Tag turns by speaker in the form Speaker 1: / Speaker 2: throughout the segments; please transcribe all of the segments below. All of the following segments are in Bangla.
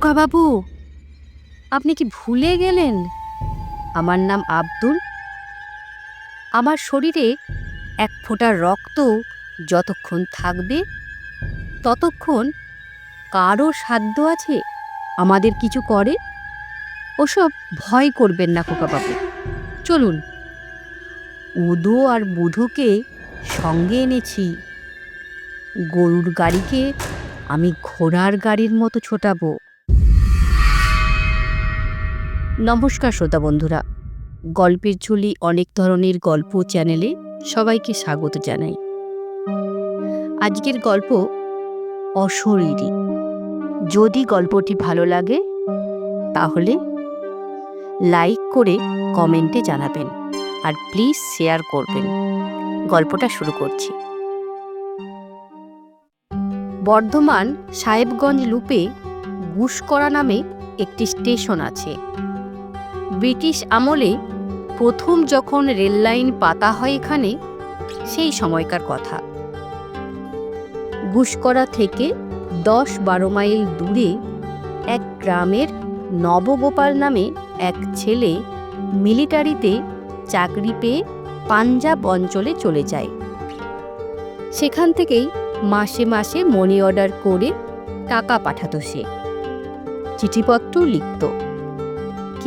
Speaker 1: খোকাবাবু আপনি কি ভুলে গেলেন? আমার নাম আব্দুল। আমার শরীরে এক ফোঁটা রক্ত যতক্ষণ থাকবে, ততক্ষণ কারও সাধ্য আছে আমাদের কিছু করে? ওসব ভয় করবেন না খোকাবাবু চলুন, উদো আর বুধোকে সঙ্গে এনেছি। গরুর গাড়িকে আমি ঘোড়ার গাড়ির মতো ছোটাবো। নমস্কার শ্রোতা বন্ধুরা। গল্পের ঝুলি অনেক ধরনের গল্প চ্যানেলে সবাইকে স্বাগত জানাই। আজকের গল্প অশরীরী। যদি গল্পটি ভালো লাগে, তাহলে লাইক করে কমেন্টে জানাবেন আর প্লিজ শেয়ার করবেন। গল্পটা শুরু করছি। বর্ধমান সাহেবগঞ্জ লুপে গুসকরা নামে একটি স্টেশন আছে। ব্রিটিশ আমলে প্রথম যখন রেললাইন পাতা হয় এখানে, সেই সময়কার কথা। গুসকরা থেকে দশ বারো মাইল দূরে এক গ্রামের নবগোপাল নামে এক ছেলে মিলিটারিতে চাকরি পেয়ে পাঞ্জাব অঞ্চলে চলে যায়। সেখান থেকেই মাসে মাসে মনি অর্ডার করে টাকা পাঠাতো সে। চিঠিপত্র লিখত।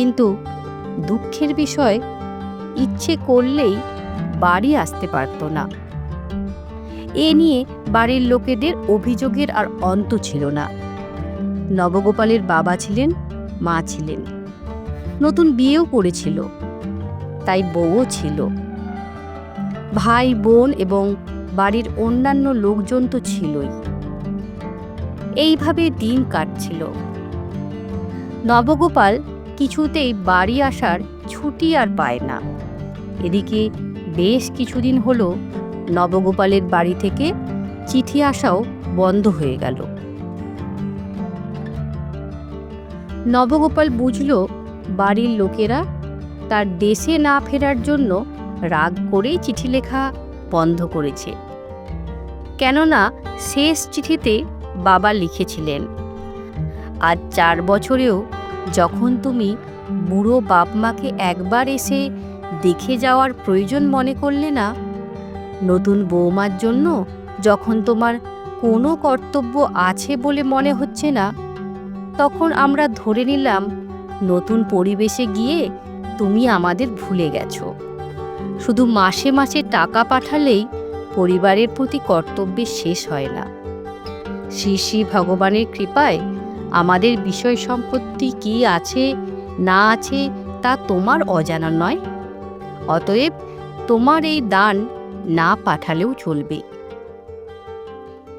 Speaker 1: কিন্তু দুঃখের বিষয়, ইচ্ছে করলেই বাড়ি আসতে পারত না। এ নিয়ে বাড়ির লোকেদের অভিযোগের আর অন্ত ছিল না। নবগোপালের বাবা ছিলেন, মা ছিলেন। নতুন বিয়েও করেছিল, তাই বউও ছিল। ভাই, বোন এবং বাড়ির অন্যান্য লোকজন তো ছিলই। এইভাবে দিন কাটছিল। নবগোপাল কিছুতেই বাড়ি আসার ছুটি আর পায় না। এদিকে বেশ কিছুদিন হলো নবগোপালের বাড়ি থেকে চিঠি আসাও বন্ধ হয়ে গেল। নবগোপাল বুঝল বাড়ির লোকেরা তার দেশে না ফেরার জন্য রাগ করেই চিঠি লেখা বন্ধ করেছে। কেননা শেষ চিঠিতে বাবা লিখেছিলেন, আজ চার বছরেও যখন তুমি বুড়ো বাপ মাকে একবার এসে দেখে যাওয়ার প্রয়োজন মনে করলে না? নতুন বৌমার জন্য যখন তোমার কোনো কর্তব্য আছে বলে মনে হচ্ছে না, তখন আমরা ধরে নিলাম নতুন পরিবেশে গিয়ে তুমি আমাদের ভুলে গেছো। শুধু মাসে মাসে টাকা পাঠালেই পরিবারের প্রতি কর্তব্যের শেষ হয় না। শ্রী শ্রী ভগবানের কৃপায় আমাদের বিষয় সম্পত্তি কি আছে, না আছে, তা তোমার অজানা নয়। অতএব তোমার এই দান না পাঠালেও চলবে।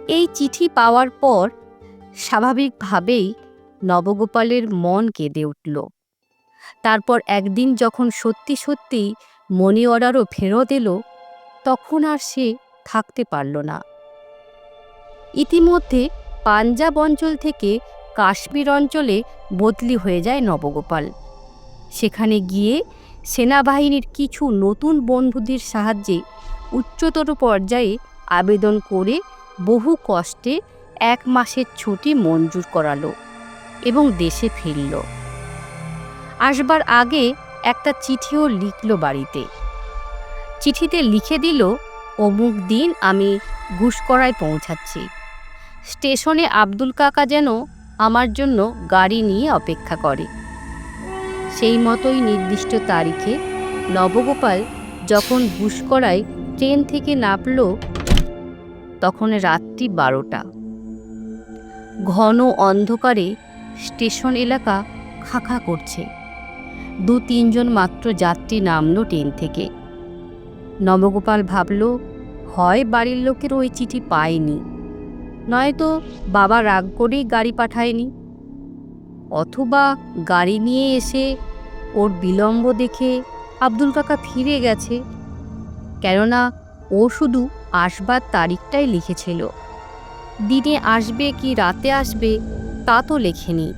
Speaker 1: এই চিঠি পাওয়ার পর স্বাভাবিকভাবেই নবগোপালের মন কেঁদে উঠল। তারপর একদিন যখন সত্যি সত্যি মনি অর্ডারও ফেরত এলো, তখন আর সে থাকতে পারল না। ইতিমধ্যে পাঞ্জাব অঞ্চল থেকে কাশ্মীর অঞ্চলে বদলি হয়ে যায় নবগোপাল। সেখানে গিয়ে সেনাবাহিনীর কিছু নতুন বন্ধুদের সাহায্যে উচ্চতর পর্যায়ে আবেদন করে বহু কষ্টে এক মাসের ছুটি মঞ্জুর করালো এবং দেশে ফিরল। আসবার আগে একটা চিঠিও লিখল বাড়িতে। চিঠিতে লিখে দিল, অমুক দিন আমি ঘুষকরায় পৌঁছাচ্ছি। স্টেশনে আব্দুল কাকা যেন আমার জন্য গাড়ি নিয়ে অপেক্ষা করে। সেই মতোই নির্দিষ্ট তারিখে নবগোপাল যখন ঘুষকরায় ট্রেন থেকে নামল, তখন রাত্রি বারোটা। ঘন অন্ধকারে স্টেশন এলাকা খাখা করছে। দু তিনজন মাত্র যাত্রী নামল ট্রেন থেকে। নবগোপাল ভাবল, হয় বাড়ির লোকের ওই চিঠি পায়নি। নয়তো বাবা রাগ করেই গাড়ি পাঠায়নি। অথবা গাড়ি নিয়ে এসে ওর বিলম্ব দেখে আব্দুল কাকা ফিরে গেছে। কেননা ও শুধু আসবার তারিখটাই লিখেছিল। দিনে আসবে কি রাতে আসবে তা তো লেখেনি।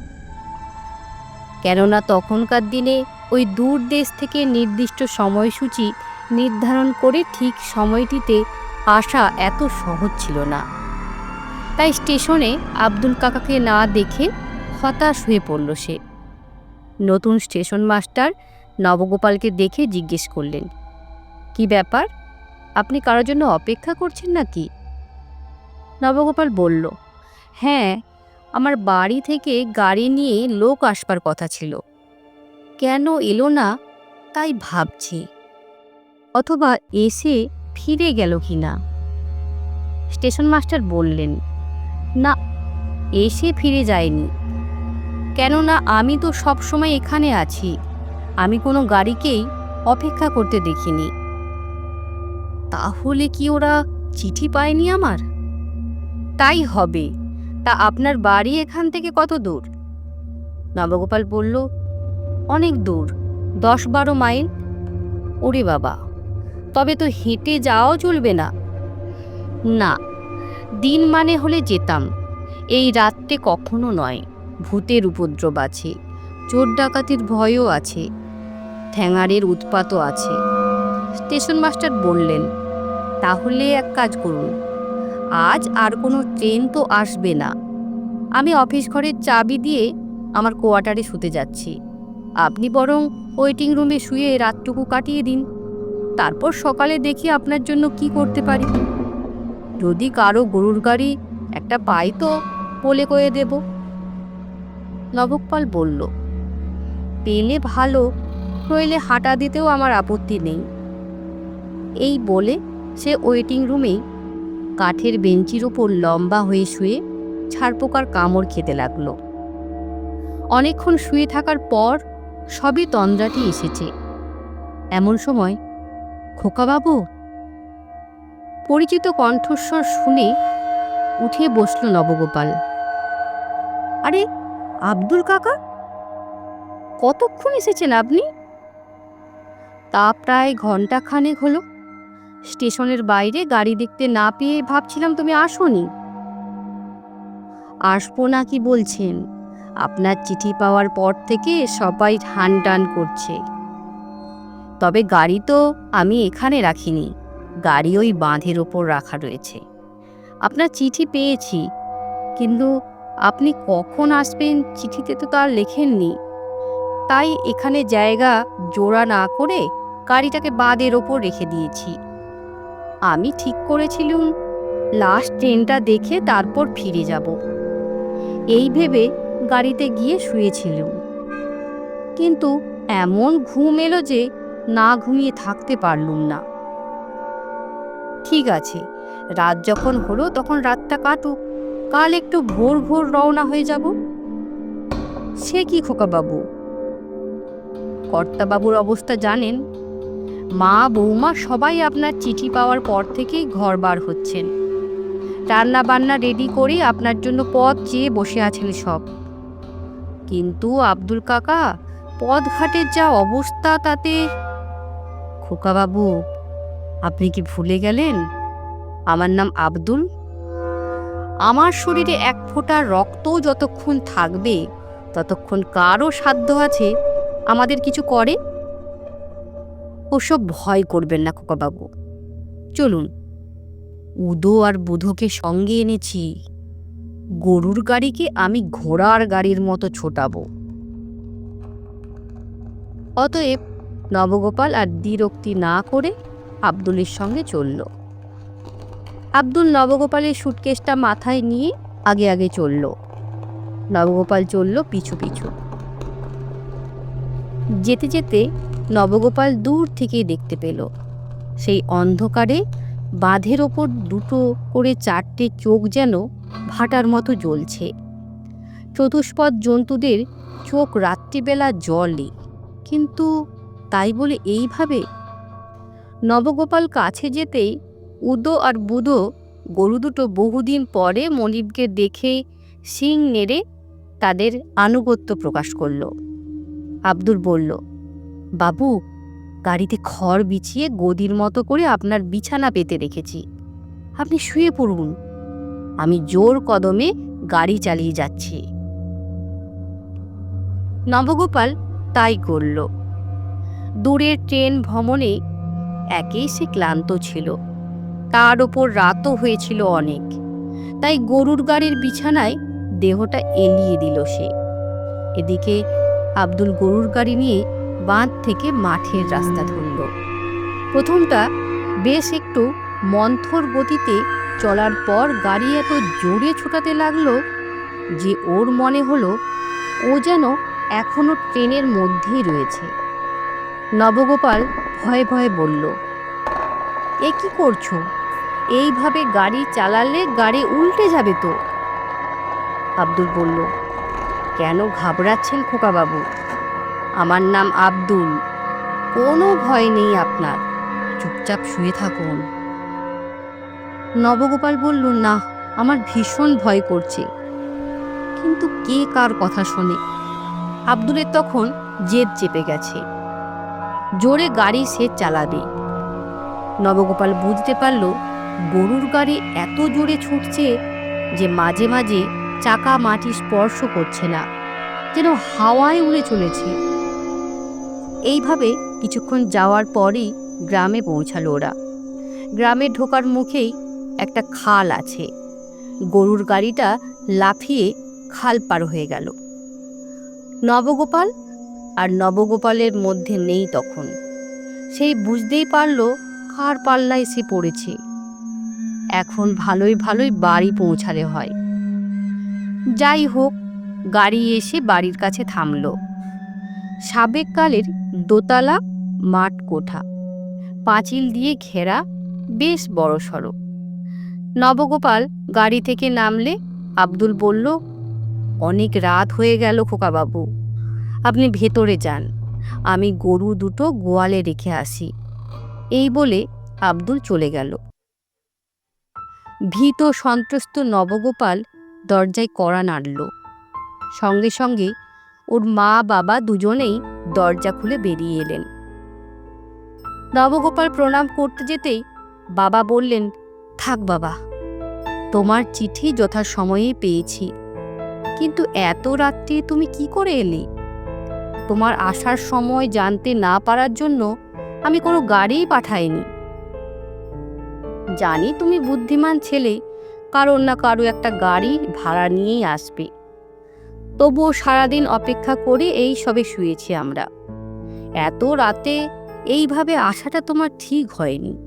Speaker 1: কেননা তখনকার দিনে ওই দূর দেশ থেকে নির্দিষ্ট সময়সূচি নির্ধারণ করে ঠিক সময়টিতে আসা এত সহজ ছিল না। তাই স্টেশনে আব্দুল কাকাকে না দেখে হতাশ হয়ে পড়ল সে। নতুন স্টেশন মাস্টার নবগোপালকে দেখে জিজ্ঞেস করলেন, কি ব্যাপার? আপনি কারোর জন্য অপেক্ষা করছেন নাকি? নবগোপাল বলল হ্যাঁ আমার বাড়ি থেকে গাড়ি নিয়ে লোক আসবার কথা ছিল। কেন এলো না তাই ভাবছি, অথবা এসে ফিরে গেল কি না? স্টেশন মাস্টার বললেন না, এসে ফিরে যায়নি। কেননা আমি তো সব সময় এখানে আছি, আমি কোনো গাড়িকেই অপেক্ষা করতে দেখিনি। তাহলে কি ওরা চিঠি পায়নি আমার? তাই হবে, তা আপনার বাড়ি এখান থেকে কত দূর? নবগোপাল বলল, অনেক দূর দশ বারো মাইল। ওরে বাবা, তবে তো হেঁটে যাওয়াও চলবে না। না দিন মানে হলে যেতাম। এই রাত্রে কখনো নয়, ভূতের উপদ্রব আছে, চোর ডাকাতির ভয়ও আছে, ঠ্যাঙারের উৎপাতও আছে। স্টেশন মাস্টার বললেন, তাহলে এক কাজ করুন, আজ আর কোনো ট্রেন তো আসবে না। আমি অফিস ঘরের চাবি দিয়ে আমার কোয়ার্টারে শুতে যাচ্ছি। আপনি বরং ওয়েটিং রুমে শুয়ে রাতটুকু কাটিয়ে দিন। তারপর সকালে দেখি আপনার জন্য কি করতে পারি। যদি কারও গরুর গাড়ি একটা পাই তো বলে কয়ে দেব। নবকপাল বলল, পেলে ভালো, নইলে হাঁটা দিতেও আমার আপত্তি নেই। এই বলে সে ওয়েটিং রুমেই কাঠের বেঞ্চির ওপর লম্বা হয়ে শুয়ে ছাড়পোকার কামড় খেতে লাগল। অনেকক্ষণ শুয়ে থাকার পর সবই তন্দ্রাটি এসেছে। এমন সময় খোকাবাবু পরিচিত কণ্ঠস্বর শুনে উঠে বসল নবগোপাল। আরে, আব্দুল কাকা? কতক্ষণ এসেছেন আপনি? তা প্রায় ঘণ্টা খানেক হলো। স্টেশনের বাইরে গাড়ি দেখতে না পেয়ে ভাবছিলাম তুমি আসোনি। আসব না কি বলছেন? আপনার চিঠি পাওয়ার পর থেকে সবাই ঠান টান করছে। তবে গাড়ি তো আমি এখানে রাখিনি। গাড়ি ওই বাঁধের ওপর রাখা রয়েছে। আপনার চিঠি পেয়েছি, কিন্তু আপনি কখন আসবেন চিঠিতে তো তার লেখেননি। তাই এখানে জায়গা জোড়া না করে গাড়িটাকে বাঁধের ওপর রেখে দিয়েছি। আমি ঠিক করেছিলুম লাস্ট ট্রেনটা দেখে তারপর ফিরে যাব। এই ভেবে গাড়িতে গিয়ে শুয়েছিলুম। কিন্তু এমন ঘুম এলো যে না ঘুমিয়ে থাকতে পারলুম না। ঠিক আছে। রাত যখন হলো, তখন রাতটা কাটুক। কাল একটু ভোর ভোর রওনা হয়ে যাব। সে কি খোকাবাবু কর্তাবাবুর অবস্থা জানেন? মা, বৌমা সবাই আপনার চিঠি পাওয়ার পর থেকেই ঘর বার হচ্ছেন। রান্না বান্না রেডি করে আপনার জন্য পথ চেয়ে বসে আছেন সব। কিন্তু আব্দুল কাকা, পথঘাটের যা অবস্থা তাতে খোকাবাবু আপনি কি ভুলে গেলেন? আমার নাম আব্দুল। আমার শরীরে এক ফোঁটা রক্ত যতক্ষণ থাকবে, ততক্ষণ কারও সাধ্য আছে আমাদের কিছু করে? ওসব ভয় করবেন না, খোকাবাবু। চলুন। উদো আর বুধোকে সঙ্গে এনেছি। গরুর গাড়িকে আমি ঘোড়ার গাড়ির মতো ছোটাবো। অতএব নবগোপাল আর দ্বিরক্তি না করে আব্দুলের সঙ্গে চলল। আব্দুল নবগোপালের সুটকেসটা মাথায় নিয়ে আগে আগে চলল। নবগোপাল চলল পিছু পিছু। যেতে যেতে নবগোপাল দূর থেকেই দেখতে পেল। সেই অন্ধকারে বাঁধের ওপর দুটো করে চারটে চোখ যেন ভাটার মতো জ্বলছে। চতুষ্পদ জন্তুদের চোখ রাত্রিবেলা জলে, কিন্তু তাই বলে এইভাবে নবগোপাল কাছে যেতেই উদো আর বুধো গরু দুটো বহুদিন পরে মনিবকে দেখে শিং নেড়ে তাদের আনুগত্য প্রকাশ করল। আব্দুল বলল, বাবু, গাড়িতে খড় বিছিয়ে গদির মতো করে আপনার বিছানা পেতে রেখেছি। আপনি শুয়ে পড়ুন। আমি জোর কদমে গাড়ি চালিয়ে যাচ্ছি। নবগোপাল তাই করল। দূরের ট্রেন ভ্রমণে একেই সে ক্লান্ত ছিল। তার ওপর রাতও হয়েছিল অনেক। তাই গরুর গাড়ির বিছানায় দেহটা এলিয়ে দিল সে। এদিকে আব্দুল গরুর গাড়ি নিয়ে বাঁধ থেকে মাঠের রাস্তা ধরল। প্রথমটা বেশ একটু মন্থর গতিতে চলার পর গাড়ি এত জোরে ছোটাতে লাগল যে ওর মনে হলো ও যেন এখনও ট্রেনের মধ্যেই রয়েছে। নবগোপাল ভয়ে ভয়ে বলল, এ কি করছ? এইভাবে গাড়ি চালালে গাড়ি উল্টে যাবে তো? আব্দুল বলল, কেন ঘাবড়াচ্ছেন খোকাবাবু? আমার নাম আব্দুল। কোনো ভয় নেই আপনার। চুপচাপ শুয়ে থাকুন। নবগোপাল বলল, না, আমার ভীষণ ভয় করছে। কিন্তু কে কার কথা শোনে? আব্দুলের তখন জেদ চেপে গেছে। জোরে গাড়ি সে চালাবে। নবগোপাল বুঝতে পারল, গরুর গাড়ি এত জোরে ছুটছে যে মাঝে মাঝে চাকা মাটি স্পর্শ করছে না, যেন হাওয়ায় উড়ে চলেছে। এইভাবে কিছুক্ষণ যাওয়ার পরেই গ্রামে পৌঁছালো ওরা। গ্রামে ঢোকার মুখেই একটা খাল আছে। গরুর গাড়িটা লাফিয়ে খাল পার হয়ে গেল। নবগোপাল আর নবগোপালের মধ্যে নেই তখন। সেই বুঝতেই পারল কার পাল্লায় সে পড়েছে। এখন ভালোই ভালোই বাড়ি পৌঁছালে হয়। যাই হোক, গাড়ি এসে বাড়ির কাছে থামল। সাবেককালের দোতলা, মাঠ কোঠা, পাঁচিল দিয়ে ঘেরা বেশ বড় সড়ো। নবগোপাল গাড়ি থেকে নামলে আব্দুল বলল, অনেক রাত হয়ে গেল খোকাবাবু। আপনি ভেতরে যান। আমি গরু দুটো গোয়ালে রেখে আসি। এই বলে আব্দুল চলে গেল। ভীত সন্ত্রস্ত নবগোপাল দরজায় কড়া নাড়ল। সঙ্গে সঙ্গে ওর মা বাবা দুজনেই দরজা খুলে বেরিয়ে এলেন। নবগোপাল প্রণাম করতে যেতেই বাবা বললেন, থাক বাবা, তোমার চিঠি যথা যথাসময়ে পেয়েছি। কিন্তু এত রাত্রে তুমি কি করে এলে? তোমার আসার সময় জানতে না পারার জন্য আমি কোনো গাড়িই পাঠাইনি। জানি তুমি বুদ্ধিমান ছেলে কারোর না কারও একটা গাড়ি ভাড়া নিয়েই আসবে। তবুও সারাদিন অপেক্ষা করে এই সবে শুয়েছি আমরা। এত রাতে এইভাবে আসাটা তোমার ঠিক হয়নি।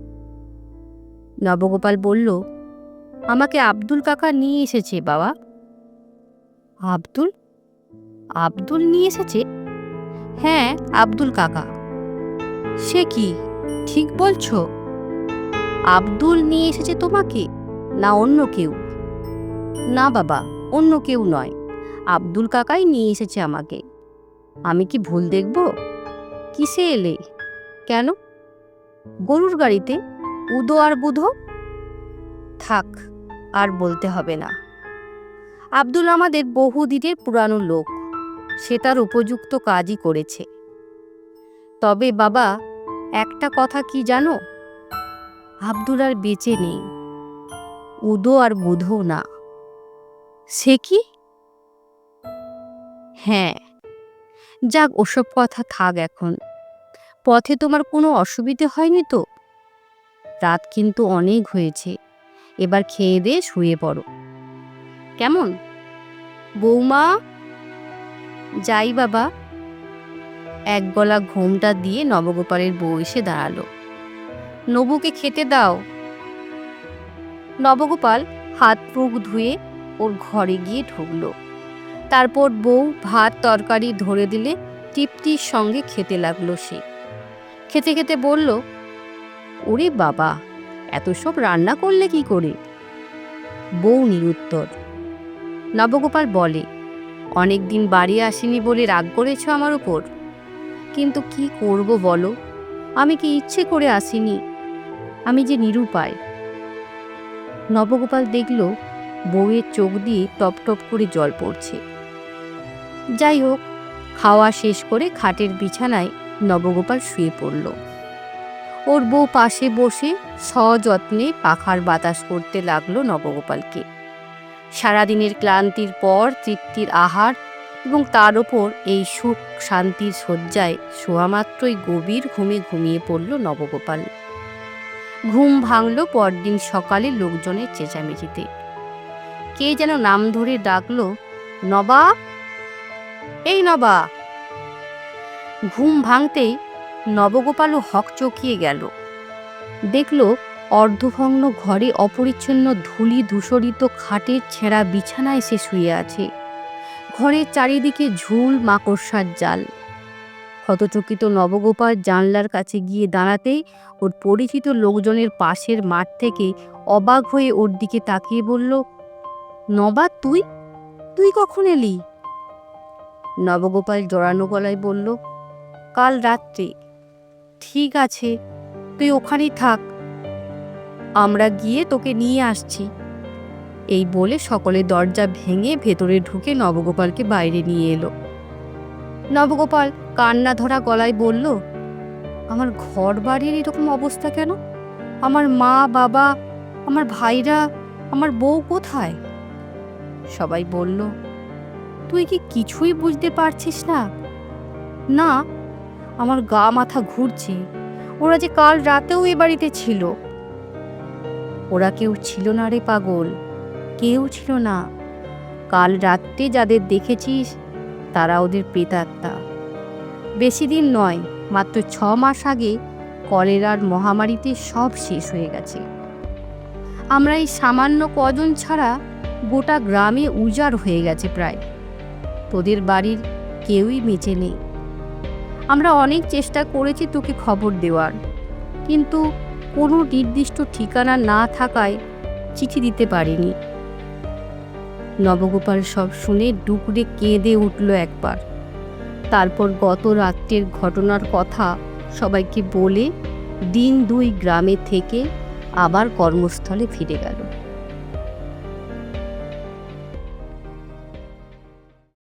Speaker 1: নবগোপাল বলল, আমাকে আব্দুল কাকা নিয়ে এসেছে বাবা। আব্দুল? আব্দুল নিয়ে এসেছে? হ্যাঁ আব্দুল কাকা। সে কি? ঠিক বলছো? আব্দুল নিয়ে এসেছে তোমাকে? না অন্য কেউ? না বাবা, অন্য কেউ নয়। আব্দুল কাকাই নিয়ে এসেছে আমাকে। আমি কি ভুল দেখব? কিসে এলে? কেন? গরুর গাড়িতে? উদো আর বুধো? থাক, আর বলতে হবে না। আব্দুল আমাদের বহুদিনের পুরানো লোক। সে তার উপযুক্ত কাজই করেছে। তবে বাবা, একটা কথা কি জানো? আব্দুল আর বেঁচে নেই। উদো আর বুধো না। সে কি? হ্যাঁ যাক, ওসব কথা থাক এখন। পথে তোমার কোনো অসুবিধে হয়নি তো? রাত কিন্তু অনেক হয়েছে। এবার খেয়ে দিয়ে শুয়ে পড়ো। কেমন? বৌমা? যাই বাবা। এক গলা ঘুমটা দিয়ে নবগোপালের বউ এসে দাঁড়াল। নবুকে খেতে দাও। নবগোপাল হাত মুখ ধুয়ে ওর ঘরে গিয়ে ঢুকলো। তারপর বউ ভাত তরকারি ধরে দিলে টিপটির সঙ্গে খেতে লাগল সে। খেতে খেতে বলল, ওরে বাবা, এত সব রান্না করলে কি করে? বউ নিরুত্তর। নবগোপাল বলে অনেক দিন বাড়ি আসেনি বলে রাগ করেছ আমার উপর। কিন্তু কি করব বলো? আমি কি ইচ্ছে করে আসিনি? আমি যে নিরুপায়। নবগোপাল দেখল বউয়ের চোখ দিয়ে টপ টপ করে জল পড়ছে। যাই হোক, খাওয়া শেষ করে খাটের বিছানায় নবগোপাল শুয়ে পড়ল। ওর বউ পাশে বসে সযত্নে পাখার বাতাস করতে লাগল নবগোপালকে। সারাদিনের ক্লান্তির পর, তৃপ্তির আহার এবং তার ওপর এই সুখ শান্তির শয্যায় শোয়ামাত্রই গভীর ঘুমে ঘুমিয়ে পড়ল নবগোপাল। ঘুম ভাঙল পরদিন সকালে লোকজনের চেঁচামেচিতে। কে যেন নাম ধরে ডাকল, নবা? এই নবা। ঘুম ভাঙতেই নবগোপালও হক চকিয়ে গেল। দেখল অর্ধভগ্ন ঘরে অপরিচ্ছন্ন ধুলি ধূসরিত খাটের ছেঁড়া বিছানায় সে শুয়ে আছে। ঘরের চারিদিকে ঝুল মাকড়সার জাল। হতচকিত নবগোপাল জানলার কাছে গিয়ে দাঁড়াতেই ওর পরিচিত লোকজনের পাশের মাঠ থেকে অবাক হয়ে ওর দিকে তাকিয়ে বলল, নবা, তুই? তুই কখন এলি? নবগোপাল জড়ানো গলায় বলল, কাল রাত্রে। ঠিক আছে, তুই ওখানেই থাক। আমরা গিয়ে তোকে নিয়ে আসছি। এই বলে সকলে দরজা ভেঙে ভেতরে ঢুকে নবগোপালকে বাইরে নিয়ে এলো। নবগোপাল কান্না ধরা গলায় বলল, আমার ঘর বাড়ির এরকম অবস্থা কেন? আমার মা, বাবা, আমার ভাইরা, আমার বউ কোথায়? সবাই বলল, তুই কি কিছুই বুঝতে পারছিস না? না, আমার গা মাথা ঘুরছে। ওরা যে কাল রাতেও এ বাড়িতে ছিল। ওরা কেউ ছিল না রে পাগল, কেউ ছিল না। কাল রাত্রে যাদের দেখেছিস, তারা ওদের প্রেতাত্মা। বেশি দিন নয়, মাত্র ছ মাস আগে কলেরার মহামারীতে সব শেষ হয়ে গেছে। আমরা এই সামান্য কজন ছাড়া গোটা গ্রামে উজাড় হয়ে গেছে প্রায়। তোদের বাড়ির কেউই বেঁচে নেই। আমরা অনেক চেষ্টা করেছি তোকে খবর দেওয়ার, কিন্তু কোনো নির্দিষ্ট ঠিকানা না থাকায় চিঠি দিতে পারিনি। নবগোপাল সব শুনে ডুকরে কেঁদে উঠল একবার। তারপর গত রাত্রের ঘটনার কথা সবাইকে বলে দিন দুই গ্রামে থেকে আবার কর্মস্থলে ফিরে গেল।